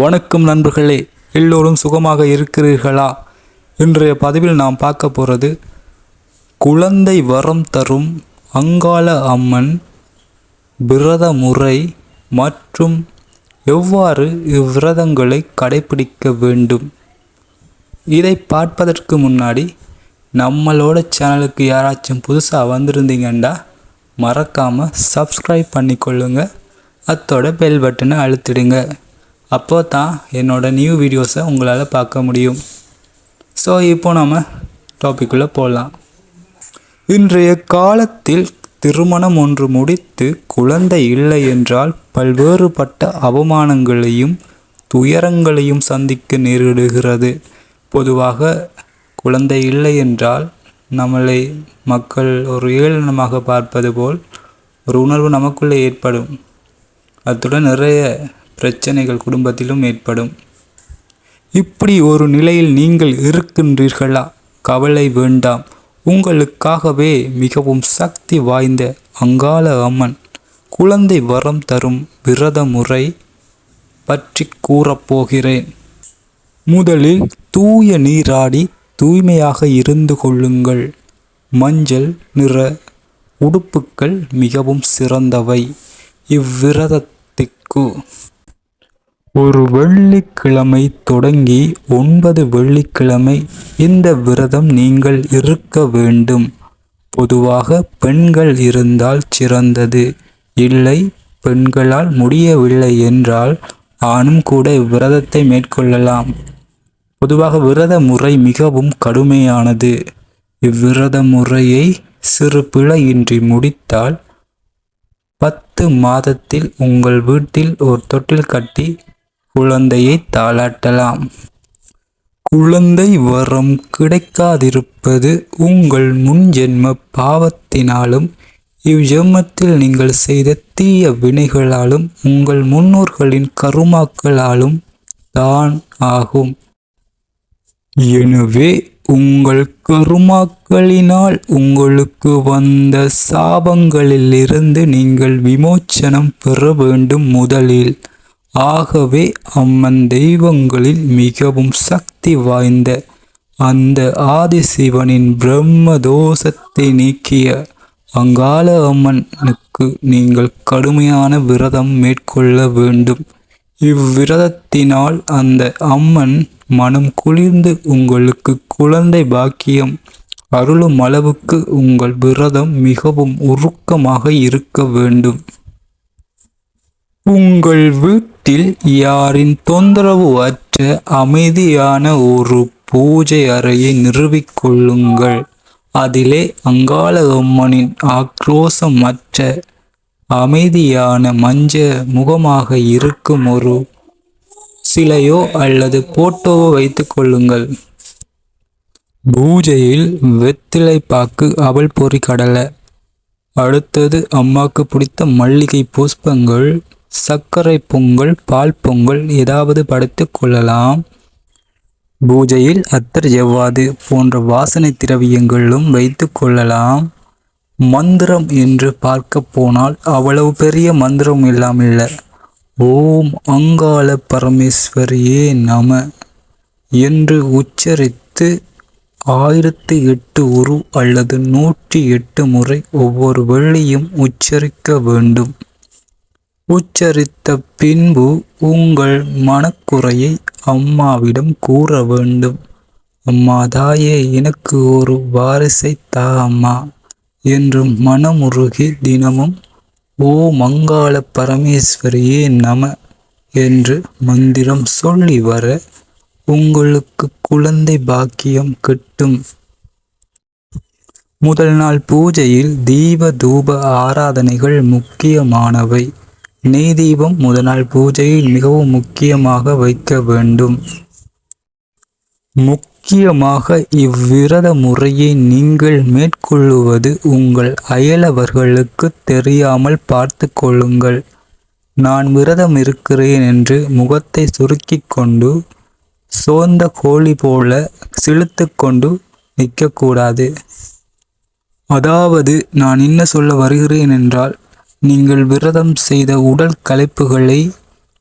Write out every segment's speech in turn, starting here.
வணக்கம் நண்பர்களே எல்லோரும் சுகமாக இருக்கிறீர்களா? இன்றைய பதிவில் நாம் பார்க்க போகிறது குழந்தை வரம் தரும் அங்காள அம்மன் விரத முறை மற்றும் எவ்வாறு இவ்விரதங்களை கடைபிடிக்க வேண்டும்? இதை பார்ப்பதற்கு முன்னாடி நம்மளோட சேனலுக்கு யாராச்சும் புதுசாக வந்திருந்தீங்கன்னா மறக்காமல் சப்ஸ்கிரைப் பண்ணிக்கொள்ளுங்க. அத்தோட பெல் பட்டனை அழுத்திடுங்க. அப்போ தான் என்னோடய நியூ வீடியோஸை உங்களால் பார்க்க முடியும். ஸோ இப்போ நம்ம டாப்பிக்குள்ளே போகலாம் இன்றைய காலத்தில் திருமணம் ஒன்று முடித்து குழந்தை இல்லை என்றால் பல்வேறுபட்ட அவமானங்களையும் துயரங்களையும் சந்திக்க நேரிடுகிறது. பொதுவாக குழந்தை இல்லை என்றால் நம்மளை மக்கள் ஒரு ஏளனமாக பார்ப்பது போல் ஒரு உணர்வு நமக்குள்ளே ஏற்படும். அத்துடன் நிறைய பிரச்சனைகள் குடும்பத்திலும் ஏற்படும். இப்படி ஒரு நிலையில் நீங்கள் இருக்கின்றீர்களா? கவலை வேண்டாம். உங்களுக்காகவே மிகவும் சக்தி வாய்ந்த அங்காள அம்மன் குழந்தை வரம் தரும் விரத முறை பற்றி கூறப்போகிறேன் முதலில் தூய நீராடி தூய்மையாக இருந்து கொள்ளுங்கள். மஞ்சள் நிற உடுப்புக்கள் மிகவும் சிறந்தவை. இவ்விரதத்திற்கு ஒரு வெள்ளிக்கிழமை தொடங்கி ஒன்பது வெள்ளிக்கிழமை இந்த விரதம் நீங்கள் இருக்க வேண்டும். பொதுவாக பெண்கள் இருந்தால் சிறந்தது. இல்லை பெண்களால் முடியவில்லை என்றால் ஆணும் கூட இவ்விரதத்தை மேற்கொள்ளலாம். பொதுவாக விரத முறை மிகவும் கடுமையானது. இவ்விரத முறையை சிறு பிழையின்றி முடித்தால் பத்து மாதத்தில் உங்கள் வீட்டில் ஒரு தொட்டில் கட்டி குழந்தையை தாளாட்டலாம். குழந்தை வரம் கிடைக்காதிருப்பது உங்கள் முன்ஜென்ம பாவத்தினாலும் இவ்ஜென்மத்தில் நீங்கள் செய்த தீய வினைகளாலும் உங்கள் முன்னோர்களின் கருமாக்களாலும் தான் ஆகும். எனவே உங்கள் கருமாக்களினால் உங்களுக்கு வந்த சாபங்களிலிருந்து நீங்கள் விமோச்சனம் பெற வேண்டும் முதலில். ஆகவே அம்மன் தெய்வங்களில் மிகவும் சக்தி வாய்ந்த அந்த ஆதிசிவனின் பிரம்ம தோஷத்தை நீக்கிய அங்காள அம்மனுக்கு நீங்கள் கடுமையான விரதம் மேற்கொள்ள வேண்டும். இவ்விரதத்தினால் அந்த அம்மன் மனம் குளிர்ந்து உங்களுக்கு குழந்தை பாக்கியம் அருளும் அளவுக்கு உங்கள் விரதம் மிகவும் உருக்கமாக இருக்க வேண்டும். உங்கள் வீட்டில் யாரின் தொந்தரவு அற்ற அமைதியான ஒரு பூஜை அறையை நிறுவிக்கொள்ளுங்கள் அதிலே அங்காள அம்மனின் ஆக்ரோசமற்ற அமைதியான மஞ்ச முகமாக இருக்கும் ஒரு சிலையோ அல்லது போட்டோவோ வைத்துக் கொள்ளுங்கள். பூஜையில் வெத்திலை பாக்கு அவல் பொறி கடலை. அடுத்தது அம்மாக்கு பிடித்த மல்லிகை புஷ்பங்கள் சர்க்கரை பொங்கல் பால் பொங்கல் ஏதாவது படைத்து கொள்ளலாம். பூஜையில் அத்தர் எவ்வாது போன்ற வாசனை திரவியங்களும் வைத்து கொள்ளலாம். மந்திரம் என்று பார்க்க போனால் அவ்வளவு பெரிய மந்திரம் இல்லாமல் ஓம் அங்காள பரமேஸ்வரியே நம என்று உச்சரித்து ஆயிரத்தி எட்டு உரு அல்லது நூற்றி எட்டு முறை ஒவ்வொரு வெள்ளியும் உச்சரிக்க வேண்டும். உச்சரித்த பின்பு உங்கள் மனக்குறையை அம்மாவிடம் கூற வேண்டும். அம்மா தாயே எனக்கு ஒரு வாரிசை தா அம்மா என்று மனமுருகி தினமும் ஓ மங்காள பரமேஸ்வரியே நம என்று மந்திரம் சொல்லி வர உங்களுக்கு குழந்தை பாக்கியம் கிட்டும். முதல் நாள் பூஜையில் தீப தூப ஆராதனைகள் முக்கியமானவை. நெய் தீபம் முதல் பூஜையில் மிகவும் முக்கியமாக வைக்க வேண்டும். முக்கியமாக இவ்விரத முறையை நீங்கள் மேற்கொள்ளுவது உங்கள் அயலவர்களுக்கு தெரியாமல் பார்த்து கொள்ளுங்கள். நான் விரதம் இருக்கிறேன் என்று முகத்தை சுருக்கிக் கொண்டு சோர்ந்த கோழி போல சிலுத்து கொண்டு நிற்கக்கூடாது. அதாவது நான் என்ன சொல்ல வருகிறேன் என்றால் நீங்கள் விரதம் செய்த உடல் கலைப்புகளை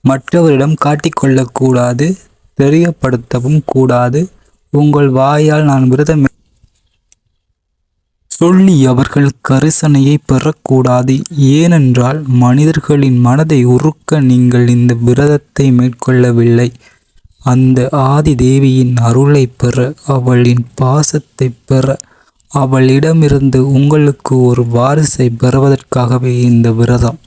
மற்றவரிடம் காட்டிக்கொள்ளக்கூடாது தெரியப்படுத்தவும் கூடாது. உங்கள் வாயால் நான் விரதம் சொல்லி அவர்கள் கரிசனையை பெறக்கூடாது. ஏனென்றால் மனிதர்களின் மனதை உருக்க நீங்கள் இந்த விரதத்தை மேற்கொள்ளவில்லை. அந்த ஆதி தேவியின் அருளை பெற அவளின் பாசத்தை பெற அவளிடமிருந்து உங்களுக்கு ஒரு வாரிசை பெறுவதற்காகவே இந்த விரதம்.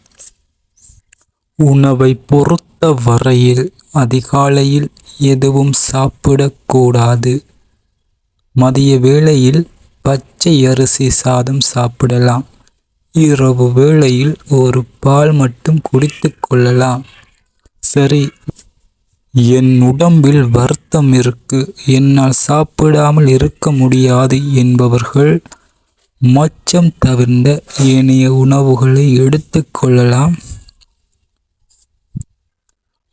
உணவை பொறுத்த வரையில் அதிகாலையில் எதுவும் சாப்பிடக்கூடாது. மதிய வேளையில் பச்சை அரிசி சாதம் சாப்பிடலாம். இரவு வேளையில் ஒரு பால் மட்டும் குடித்து கொள்ளலாம். சரி என் உடம்பில் வருத்தம் இருக்கு. என்னால் சாப்பிடாமல் இருக்க முடியாது என்பவர்கள் மச்சம் தவிர்ந்த ஏனைய உணவுகளை எடுத்துக்கொள்ளலாம்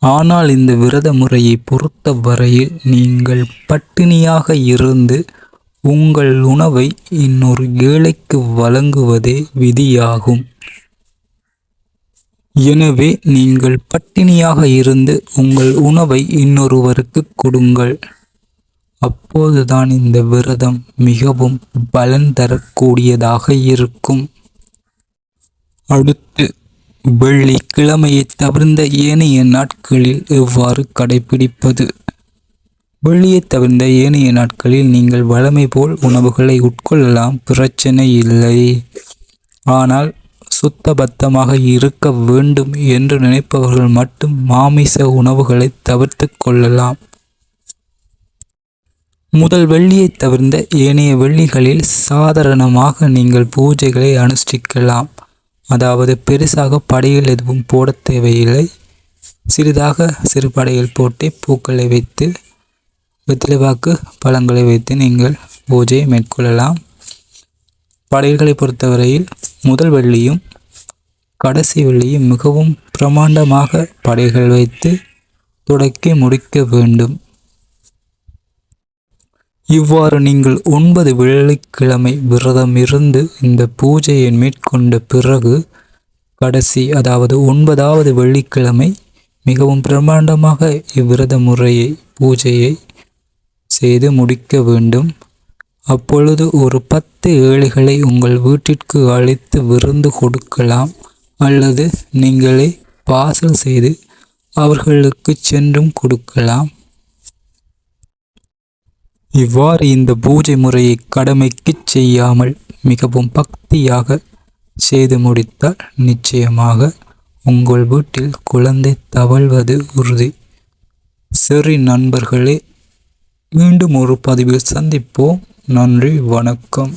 ஆனால் இந்த விரத முறையை பொறுத்த வரையில் நீங்கள் பட்டினியாக இருந்து உங்கள் உணவை இன்னொரு ஏழைக்கு வழங்குவதே விதியாகும். எனவே நீங்கள் பட்டினியாக இருந்து உங்கள் உணவை இன்னொருவருக்கு கொடுங்கள். அப்போதுதான் இந்த விரதம் மிகவும் பலன் தரக்கூடியதாக இருக்கும். அடுத்து வெள்ளிக்கிழமையை தவிர்ந்த ஏனைய நாட்களில் எவ்வாறு கடைபிடிப்பது? வெள்ளியை தவிர்ந்த ஏனைய நாட்களில் நீங்கள் வழமை போல் உணவுகளை உட்கொள்ளலாம் பிரச்சனை இல்லை. ஆனால் சுத்தபத்தமாக இருக்க வேண்டும் என்று நினைப்பவர்கள் மட்டும் மாமிச உணவுகளை தவிர்த்து கொள்ளலாம். முதல் வெள்ளியை தவிர்ந்த ஏனைய வெள்ளிகளில் சாதாரணமாக நீங்கள் பூஜைகளை அனுஷ்டிக்கலாம். அதாவது பெருசாக படையில் எதுவும் போட தேவையில்லை. சிறிதாக சிறு படையில் போட்டு பூக்களை வைத்து வெத்திலைவாக்கு பழங்களை வைத்து நீங்கள் பூஜையை மேற்கொள்ளலாம். படையல்களை பொறுத்தவரையில் முதல் வெள்ளியும் கடைசி வெள்ளியும் மிகவும் பிரமாண்டமாக படைகள் வைத்து தொடக்கி முடிக்க வேண்டும். இவ்வாறு நீங்கள் ஒன்பது வெள்ளிக்கிழமை விரதம் இருந்து இந்த பூஜையை மேற்கொண்ட பிறகு கடைசி அதாவது ஒன்பதாவது வெள்ளிக்கிழமை மிகவும் பிரமாண்டமாக இவ்விரத முறையை பூஜையை செய்து முடிக்க வேண்டும். அப்பொழுது ஒரு பத்து ஏழைகளை உங்கள் வீட்டிற்கு அழைத்து விருந்து கொடுக்கலாம். அல்லது நீங்களே பார்சல் செய்து அவர்களுக்கு சென்றும் கொடுக்கலாம். இவ்வாறு இந்த பூஜை முறையை கடமைக்கு செய்யாமல் மிகவும் பக்தியாக செய்து முடித்தால் நிச்சயமாக உங்கள் வீட்டில் குழந்தை தவழ்வது உறுதி. சரி நண்பர்களே மீண்டும் ஒரு பதிவில் சந்திப்போம். நன்றி வணக்கம்.